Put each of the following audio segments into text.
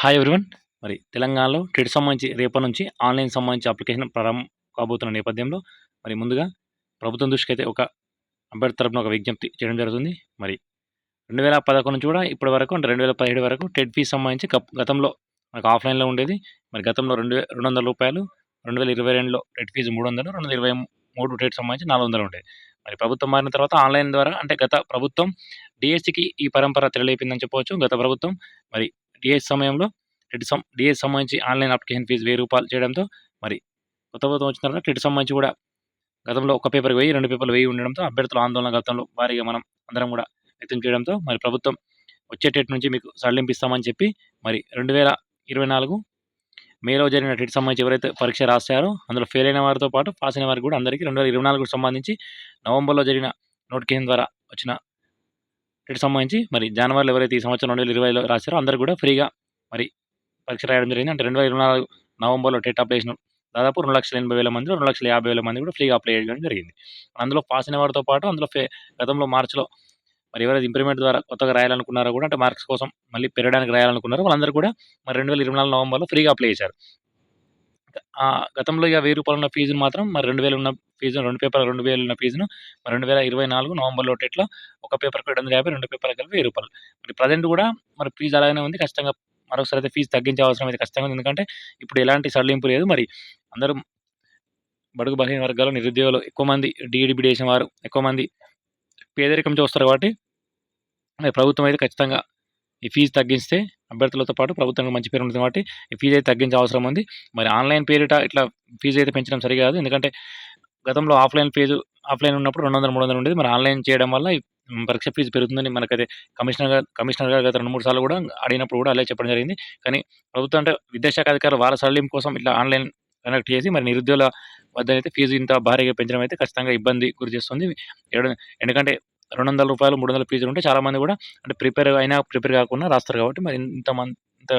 Hi everyone మరి తెలంగాణలో TET సంబంధించి రేపటి నుంచి ఆన్లైన్ సంబంధించి అప్లికేషన్ ప్రారంభం కాబోతున్న నేపథ్యంలో మరి ముందుగా ప్రభుత్వం దృష్టికి ఒక అభ్యర్థి తరపున ఒక విజ్ఞప్తి చేయడం జరుగుతుంది. మరి రెండు వేల పదకొండు నుంచి కూడా ఇప్పటి వరకు అంటే రెండు వేల పదిహేడు వరకు టెట్ ఫీజు సంబంధించి గతంలో మనకు ఆఫ్లైన్లో ఉండేది. మరి గతంలో రెండు రెండు వందల రూపాయలు రెండు వేల ఇరవై రెండులో టెట్ ఫీజు మూడు వందలు రెండు వేల ఇరవై మూడు టెట్ సంబంధించి నాలుగు వందలు ఉండేది మరి ప్రభుత్వం మారిన తర్వాత ఆన్లైన్ ద్వారా అంటే గత ప్రభుత్వం డిఎస్సికి ఈ పరంపర తెరలేపిందని చెప్పవచ్చు. గత ప్రభుత్వం మరి డిఎస్ సమయంలో టెట్ సం డిఎస్ సంబంధించి ఆన్లైన్ అప్లికేషన్ ఫీజు వెయ్యి రూపాయలు చేయడంతో మరి కొత్త ప్రభుత్వం వచ్చిన తర్వాత టెట్ సంబంధించి కూడా గతంలో ఒక పేపర్ వెయ్యి రెండు పేపర్లు వెయ్యి ఉండడంతో అభ్యర్థుల ఆందోళన గతంలో భారీగా మనం అందరం కూడా వ్యక్తం చేయడంతో మరి ప్రభుత్వం వచ్చే టెట్ నుంచి మీకు సడలింపిస్తామని చెప్పి మరి రెండు వేల ఇరవై నాలుగు మేలో జరిగిన టెట్ సంబంధించి ఎవరైతే పరీక్ష రాశారో అందులో ఫెయిల్ అయిన వారితో పాటు పాస్ అయిన వారికి కూడా అందరికీ రెండు వేల ఇరవై నాలుగుకు సంబంధించి నవంబర్లో జరిగిన నోటిఫికేషన్ ద్వారా వచ్చిన టెట్ సంబంధించి మరి జనవరిలో ఎవరైతే ఈ సంవత్సరం రెండు వేల ఇరవైలో రాశారో అందరూ కూడా ఫ్రీగా మరి పరీక్ష రాయడం జరిగింది. అంటే రెండు వేల ఇరవై నాలుగు నవంబర్లో టెట్ అప్లై చేసిన దాదాపు రెండు లక్షల ఎనభై వేల మంది రెండు లక్షల యాభై వేల మంది కూడా ఫ్రీగా అప్లై చేయడం జరిగింది. అందులో పాస్ అయిన వారితో పాటు అందులో ఫే గతంలో మార్చిలో మరి ఎవరైతే ఇంప్రూవ్మెంట్ ద్వారా కొత్తగా రాయాలనుకున్నారో కూడా అంటే మార్క్స్ కోసం మళ్ళీ పెరగడానికి రాయాలనుకున్నారో వాళ్ళందరూ కూడా మరి రెండు వేల ఇరవై నాలుగు నవంబర్లో ఫ్రీగా అప్లై చేశారు. గతంలో ఇక వెయ్యి రూపాయలు ఉన్న ఫీజును మాత్రం మరి రెండు వేలు ఉన్న ఫీజు రెండు పేపర్ రెండు వేలు ఉన్న ఫీజును మరి రెండు వేల ఇరవై నాలుగు నవంబర్లో టెట్లో ఒక పేపర్కి రెండు వందల యాభై రెండు పేపర్లు కలిపి వెయ్యి రూపాయలు. మరి ప్రజెంట్ కూడా మరి ఫీజు అలాగే ఉంది. ఖచ్చితంగా మరొకసారి అయితే ఫీజు తగ్గించే అవసరం అయితే ఖచ్చితంగా ఉంది. ఎందుకంటే ఇప్పుడు ఎలాంటి సడలింపు లేదు. మరి అందరూ బడుగు బలహీన వర్గాలు నిరుద్యోగులు ఎక్కువ మంది డిఈడిబి చేసిన వారు ఎక్కువ మంది పేదరికం చూస్తారు కాబట్టి ప్రభుత్వం అయితే ఖచ్చితంగా ఈ ఫీజు తగ్గిస్తే అభ్యర్థులతో పాటు ప్రభుత్వానికి మంచి పేరు ఉంటుంది కాబట్టి ఫీజు అయితే తగ్గించే అవసరం ఉంది. మరి ఆన్లైన్ పేరిట ఇట్లా ఫీజు అయితే పెంచడం సరికాదు. ఎందుకంటే గతంలో ఆఫ్లైన్ ఫీజు ఆఫ్లైన్ ఉన్నప్పుడు రెండు వందలు మూడు వందలు ఉండేది. మరి ఆన్లైన్ చేయడం వల్ల పరీక్ష ఫీజు పెరుగుతుందని మనకైతే కమిషనర్ గారు కమిషనర్ గారు గత రెండు మూడు సార్లు కూడా అడిగినప్పుడు కూడా అలాగే చెప్పడం జరిగింది. కానీ ప్రభుత్వం అంటే విద్యాశాఖ అధికారులు వాళ్ళ సడలింపు కోసం ఇట్లా ఆన్లైన్ కనెక్ట్ చేసి మరి నిరుద్యోగుల వద్ద అయితే ఫీజు ఇంత భారీగా పెంచడం అయితే ఖచ్చితంగా ఇబ్బంది గురి చేస్తుంది. ఎందుకంటే రెండు వందల రూపాయలు మూడు వందల ఫీజులు ఉంటే చాలామంది కూడా అంటే ప్రిపేర్ అయినా ప్రిపేర్ కాకుండా రాస్తారు కాబట్టి మరి ఇంతమంది ఇంత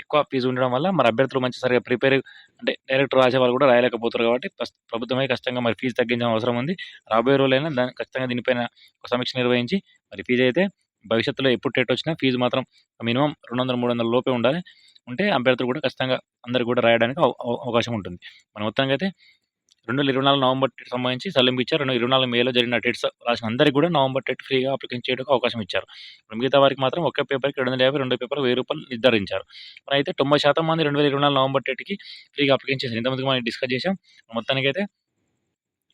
ఎక్కువ ఫీజు ఉండడం వల్ల మరి అభ్యర్థులు మంచి సరిగా ప్రిపేర్ అంటే డైరెక్ట్ రాసే వాళ్ళు కూడా రాయలేకపోతారు కాబట్టి ప్రభుత్వమే ఖచ్చితంగా మరి ఫీజు తగ్గించడం అవసరం ఉంది. రాబోయే రోజులైనా దాని ఖచ్చితంగా దీనిపైన ఒక సమీక్ష నిర్వహించి మరి ఫీజు అయితే భవిష్యత్తులో ఎప్పుడు టెట్ వచ్చినా ఫీజు మాత్రం మినిమం రెండు వందల మూడు వందల లోపే ఉండాలి. ఉంటే అభ్యర్థులు కూడా ఖచ్చితంగా అందరు కూడా రాయడానికి అవ- అవకాశం ఉంటుంది. మన మొత్తంగా అయితే రెండు వేల ఇరవై నాలుగు నవంబర్ టెట్ సంబంధించి సడలింపు ఇచ్చారు. రెండు ఇరవై నాలుగు మేలో జరిగిన టెట్స్ రాసిన అందరికీ కూడా నవంబర్ టెట్ ఫ్రీగా అప్లికేషన్ చేయడానికి అవకాశం ఇచ్చారు. మిగతా వారికి మాత్రం ఒకే పేపర్కి రెండు వందల యాభై రెండు పేపర్ వెయ్యి రూపాయలు నిర్ధారించారు. మరి అయితే తొంభై శాతం మంది రెండు వేల ఇరవై నాలుగు నవంబర్ టెట్కి ఫ్రీగా అప్లికేషన్ చేశారు. ఇంతమందికి మనం డిస్కస్ చేసాం మొత్తానికైతే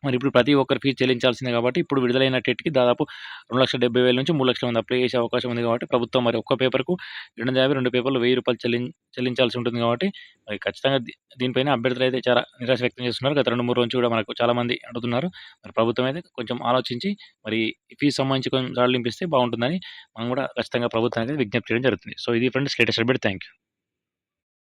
మరి ఇప్పుడు ప్రతి ఒక్కరు ఫీజు చెల్లించాల్సిందే కాబట్టి ఇప్పుడు విడుదలైన టెట్కి దాదాపు రెండు లక్షల డెబ్బై వేల నుంచి మూడు లక్షల మంది అప్లై చేసే అవకాశం ఉంది కాబట్టి ప్రభుత్వం మరి ఒక్క పేపర్కు రెండు వందల యాభై రెండు పేపర్లు వెయ్యి రూపాయలు చెల్లిం చెల్లించాల్సి ఉంటుంది కాబట్టి మరి ఖచ్చితంగా దీనిపైన అభ్యర్థులు అయితే చాలా నిరాశ వ్యక్తం చేస్తున్నారు. గత రెండు మూడు రోజు కూడా మనకు చాలామంది అడుగుతున్నారు మరి ప్రభుత్వం అయితే కొంచెం ఆలోచించి మరి ఫీజు సంబంధించి కొంచెం సడలింపిస్తే బాగుంటుందని మనం కూడా ఖచ్చితంగా ప్రభుత్వానికి విజ్ఞప్తి చేయడం జరుగుతుంది. సో ఇది friends latest update. Thank you